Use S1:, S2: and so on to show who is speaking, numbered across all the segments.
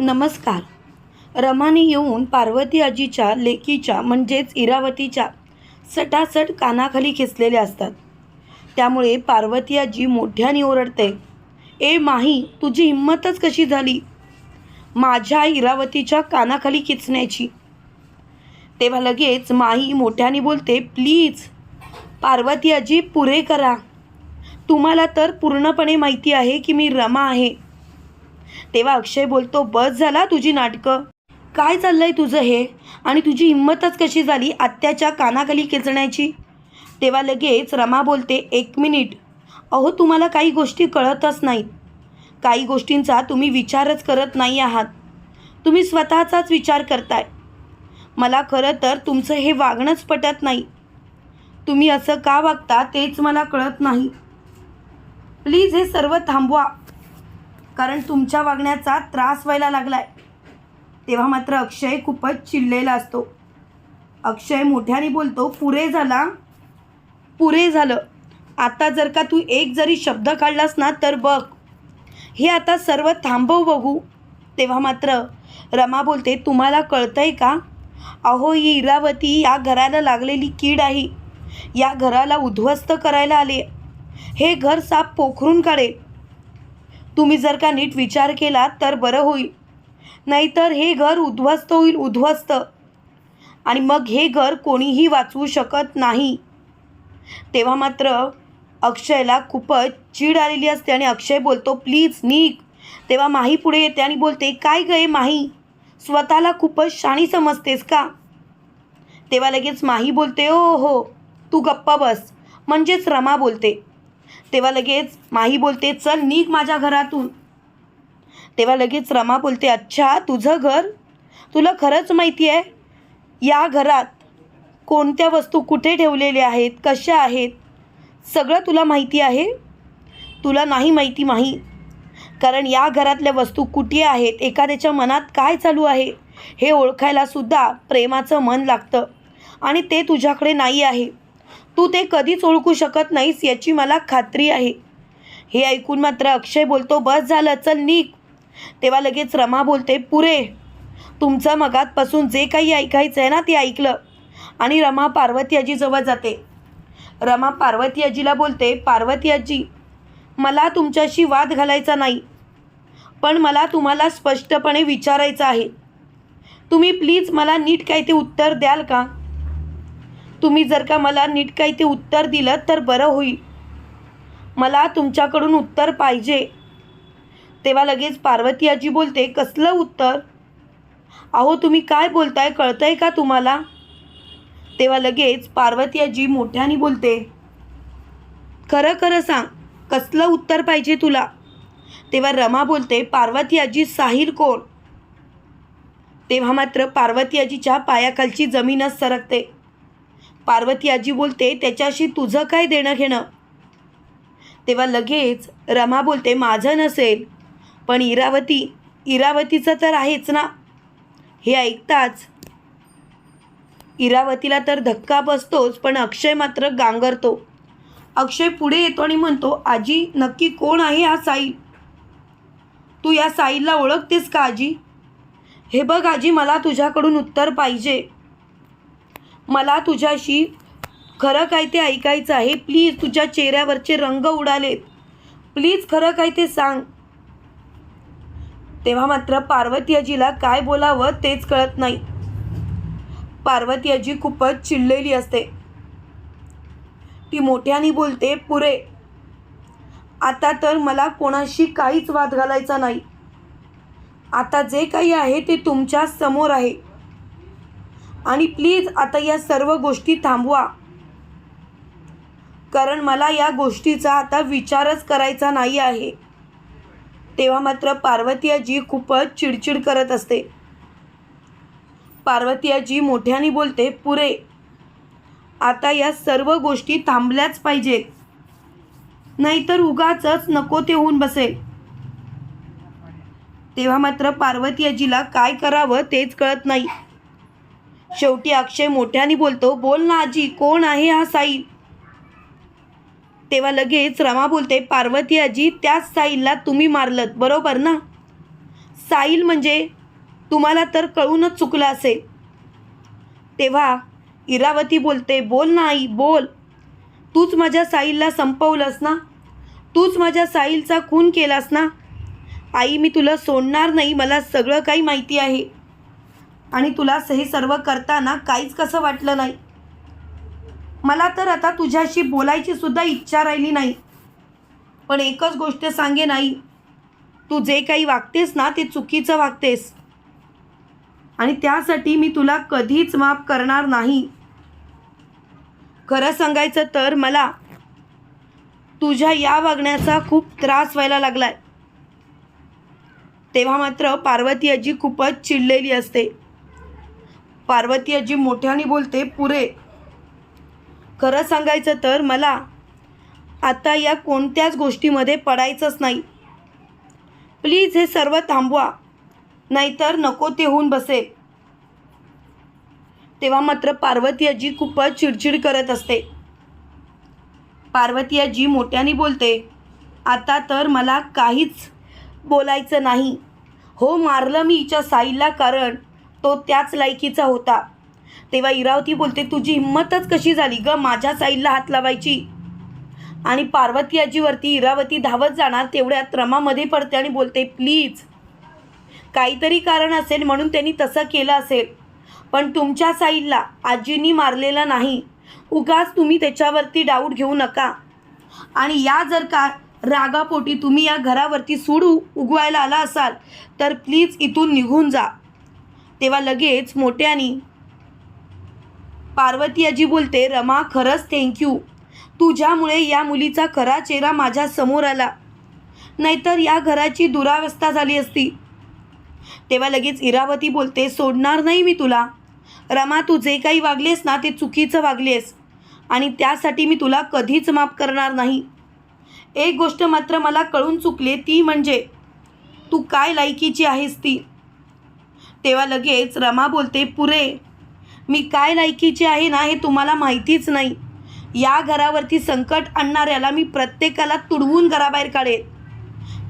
S1: नमस्कार. रमाने येऊन पार्वती आजीच्या लेकीच्या म्हणजेच इरावतीच्या सटासट कानाखाली खेचलेल्या असतात. त्यामुळे पार्वती आजी मोठ्याने ओरडते ए माही तुझी हिंमतच कशी झाली? माझ्या इरावतीच्या कानाखाली खेचण्याची. तेव्हा लगेच माही मोठ्याने बोलते प्लीज पार्वती आजी पुरे करा. तुम्हाला तर पूर्णपणे माहिती आहे की मी रमा आहे. तेव्हा अक्षय बोलतो बस झाला तुझी नाटकं. काय चाललंय तुझं हे? आणि तुझी हिंमतच कशी झाली आत्याच्या कानाखाली खेचण्याची? तेव्हा लगेच रमा बोलते एक मिनिट. अहो तुम्हाला काही गोष्टी कळतच नाहीत. काही गोष्टींचा तुम्ही विचारच करत नाही आहात. तुम्ही स्वतःचाच विचार करताय. मला खरं तर तुमचं हे वागणंच पटत नाही. तुम्ही असं का वागता तेच मला कळत नाही. प्लीज हे सर्व थांबवा. कारण तुमच्या वागण्याचा त्रास व्हायला लागलाय. तेव्हा मात्र अक्षय खूपच चिडलेला असतो. अक्षय मोठ्याने बोलतो पुरे झाला. पुरे झालं. आता जर का तू एक जरी शब्द काढलास ना तर बघ. हे आता सर्व थांबव बघू. तेव्हा मात्र रमा बोलते तुम्हाला कळतंय का? अहो ही इरावती या घराला लागलेली कीड आहे. या घराला उद्ध्वस्त करायला आले हे घर साप पोखरून काढेल. तुम्ही जर का नीट विचार केला तर बरं होईल. नाहीतर हे घर उद्ध्वस्त होईल उद्ध्वस्त. आणि मग हे घर कोणीही वाचवू शकत नाही. तेव्हा मात्र अक्षयला खूपच चीड आलेली असते आणि अक्षय बोलतो प्लीज निघ. तेव्हा माही पुढे येते आणि बोलते काय गये माही? स्वतःला खूपच शाणी समजतेस का? तेव्हा लगेच माही बोलते ओ हो तू गप्पा बस. म्हणजेच रमा बोलते तेव्हा लगेच माही बोलते चल निघ माझ्या घरातून. तेव्हा लगेच रमा बोलते अच्छा तुझं घर? तुला खरंच माहिती आहे या घरात कोणत्या वस्तू कुठे ठेवलेल्या आहेत कशा आहेत? सगळं तुला माहिती आहे? तुला नाही माहिती माही. कारण या घरातल्या वस्तू कुठे आहेत एखाद्याच्या मनात काय चालू आहे हे ओळखायला सुद्धा प्रेमाचं मन लागतं आणि ते तुझ्याकडे नाही आहे. तू ते कधीच ओळखू शकत नाहीस याची मला खात्री आहे. हे ऐकून मात्र अक्षय बोलतो बस झालं चल निक तेव्हा लगेच रमा बोलते पुरे तुमचं मगातपासून जे काही ऐकायचं आहे ना ते ऐकलं. आणि रमा पार्वती आजीजवळ जाते. रमा पार्वती आजीला बोलते पार्वती आजी मला तुमच्याशी वाद घालायचा नाही पण मला तुम्हाला स्पष्टपणे विचारायचं आहे. तुम्ही प्लीज मला नीट काय ते उत्तर द्याल का? तुम्ही जर का मला नीट काही ते उत्तर दिलं तर बरं होईल. मला तुमच्याकडून उत्तर पाहिजे. तेव्हा लगेच पार्वती आजी बोलते कसलं उत्तर? अहो तुम्ही काय बोलताय कळतंय का तुम्हाला? तेव्हा लगेच पार्वती आजी मोठ्याने बोलते खरं खरं सांग कसलं उत्तर पाहिजे तुला? तेव्हा रमा बोलते पार्वती आजी कोण? तेव्हा मात्र पार्वती आजीच्या पायाखालची जमीनच सरकते. पार्वती आजी बोलते त्याच्याशी तुझं काय देणं घेणं? तेव्हा लगेच रमा बोलते माझं नसेल पण इरावती इरावतीचं तर आहेच ना? हे ऐकताच इरावतीला तर धक्का बसतोच पण अक्षय मात्र गांगरतो. अक्षय पुढे येतो आणि म्हणतो आजी नक्की कोण आहे हा साईल तू या साईलला ओळखतेस का आजी? हे बघ आजी मला तुझ्याकडून उत्तर पाहिजे. मला तुझ्याशी खरं काय ते ऐकायचं आहे? प्लीज तुझ्या चेहऱ्यावरचे रंग उडालेत. प्लीज खरं काय ते सांग. तेव्हा मात्र पार्वती आजीला काय बोलावं तेच कळत नाही. पार्वती आजी खूपच चिडलेली असते. ती मोठ्याने बोलते पुरे आता तर मला कोणाशी काहीच वाद घालायचा नाही. आता जे काही आहे ते तुमच्यासमोर आहे. आणि प्लीज आता या सर्व गोष्टी थांबवा. कारण मला या गोष्टीचा आता विचारच करायचा नाही आहे. तेव्हा मात्र पार्वती आजी खूपच चिडचिड करत असते. पार्वती आजी मोठ्याने बोलते पुरे आता या सर्व गोष्टी थांबल्याच पाहिजेत. नाहीतर उगाचच नको ते होऊन बसेल. तेव्हा मात्र पार्वती आजीला काय करावं तेच कळत नाही. शेवटी अक्षय मोठ्याने बोलतो बोल ना आजी कोण आहे हा साईल तेव्हा लगेच रमा बोलते पार्वती आजी त्याच साईलला तुम्ही मारलत बरोबर ना? साईल म्हणजे तुम्हाला तर कळूनच चुकलं असेल. तेव्हा इरावती बोलते बोल ना आई बोल. तूच माझ्या साईलला संपवलंस ना? तूच माझ्या साईलचा खून केलास ना? आई मी तुला सोडणार नाही मला सगळं काही माहिती आहे. आणि तुला हे सर्व करताना काहीच कसं वाटलं नाही? मला तर आता तुझ्याशी बोलायची सुद्धा इच्छा राहिली नाही. पण एकच गोष्ट सांगे नाही. तू जे काही वागतेस ना ते चुकीचं वागतेस. आणि त्यासाठी मी तुला कधीच माफ करणार नाही. खरं सांगायचं तर मला तुझ्या या वागण्याचा खूप त्रास व्हायला लागलाय. तेव्हा मात्र पार्वती आजी खूपच चिडलेली असते. पार्वती आजी मोठ्याने बोलते पुरे खरं सांगायचं तर मला आता या कोणत्याच गोष्टीमध्ये पडायचंच नाही. प्लीज हे सर्व थांबवा नाहीतर नको ते होऊन बसेल तेव्हा मात्र पार्वती आजी खूपच चिडचिड करत असते. पार्वती आजी मोठ्याने बोलते आता तर मला काहीच बोलायचं नाही. हो मारलं मी हिच्या साईला कारण तो त्याच लायकीचा होता. तेव्हा इरावती बोलते तुझी हिंमतच कशी झाली ग माझ्या साईडला हात लावायची? आणि पार्वती आजीवरती इरावती धावत जाणार तेवढ्यात रमामध्ये पडते आणि बोलते प्लीज काहीतरी कारण असेल म्हणून त्यांनी तसं केलं असेल. पण तुमच्या साईडला आजींनी मारलेलं नाही. उगाच तुम्ही त्याच्यावरती डाऊट घेऊ नका. आणि या जर का रागापोटी तुम्ही या घरावरती सूड उगवायला आला असाल तर प्लीज इथून निघून जा. तेव्हा लगेच मोठ्यानी पार्वती आजी बोलते रमा खरंच थँक्यू तुझ्यामुळे या मुलीचा खरा चेहरा माझ्यासमोर आला. नाहीतर या घराची दुरावस्था झाली असती. तेव्हा लगेच इरावती बोलते सोडणार नाही मी तुला. रमा तू जे काही वागलेस ना ते चुकीचं वागलेस. आणि त्यासाठी मी तुला कधीच माफ करणार नाही. एक गोष्ट मात्र मला कळून चुकले ती म्हणजे तू काय लायकीची आहेस ती? तेव्हा लगेच रमा बोलते पुरे मी काय लायकीची आहे ना हे तुम्हाला माहितीच नाही. या घरावरती संकट आणणाऱ्याला मी प्रत्येकाला तुडवून घराबाहेर काढेन.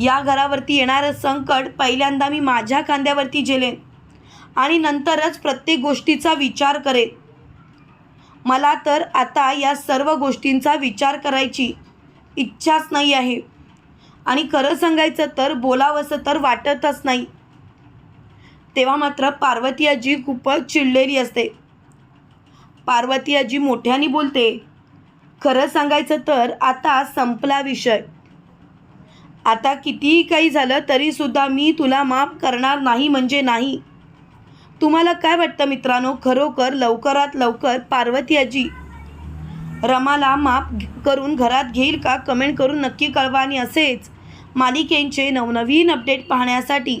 S1: या घरावरती येणारं संकट पहिल्यांदा मी माझ्या खांद्यावरती झेलेन आणि नंतरच प्रत्येक गोष्टीचा विचार करेन. मला तर आता या सर्व गोष्टींचा विचार करायची इच्छाच नाही आहे. आणि खरं सांगायचं तर बोलावंसं तर वाटतच नाही. तेव्हा मात्र पार्वती आजी खूपच चिडलेली असते. पार्वती आजी मोठ्याने बोलते खरं सांगायचं तर आता संपला विषय. आता कितीही काही झालं तरीसुद्धा मी तुला माफ करणार नाही म्हणजे नाही. तुम्हाला काय वाटतं मित्रांनो? खरोखर लवकरात लवकर पार्वती आजी रमाला माफ करून घरात घेईल का? कमेंट करून नक्की कळवा आणि असेच मालिकेंचे नवनवीन अपडेट पाहण्यासाठी